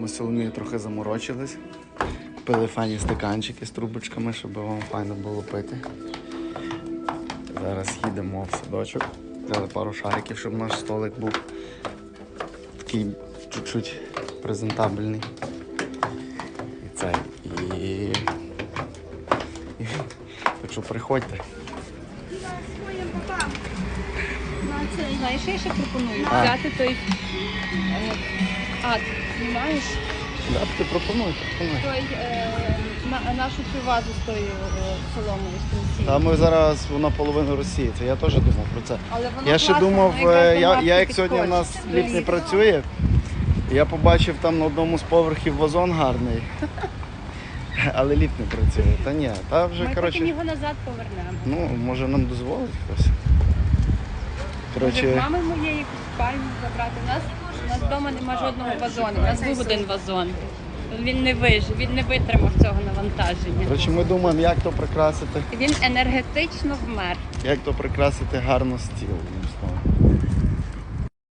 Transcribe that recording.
Ми з Соломією трохи заморочились. Купили файні стаканчики з трубочками, щоб вам файно було пити. Зараз їдемо в садочок. Взяли пару шариків, щоб наш столик був такий чуть-чуть презентабельний. І це. І... і... Так що приходьте. Знаєш, я ще пропоную взяти той е, ад, знімаєш? Да, ти пропонуй, пропонуй. Той е, на, нашу цю вазу з тою е, соломою з Та тим ми зараз вона половину розсіється. Я теж думав про це. Але воно Я ще класно, думав, воно якраз е, до я, я як сьогодні в підходить. нас ліфт не працює, я побачив там на одному з поверхів вазон гарний. Але ліфт не працює. Та ні, та вже Ми потім коротше. його назад повернемо. Ну, може нам дозволить хтось. Може, в Коротше, мами моєї спальню забрати. У нас, у нас вдома нема жодного вазону. У нас був один вазон. Він не вижив, він не витримав цього навантаження. коротше, ми думаємо, як то прикрасити, Він енергетично вмер. як то прикрасити гарно стіл. одним словом.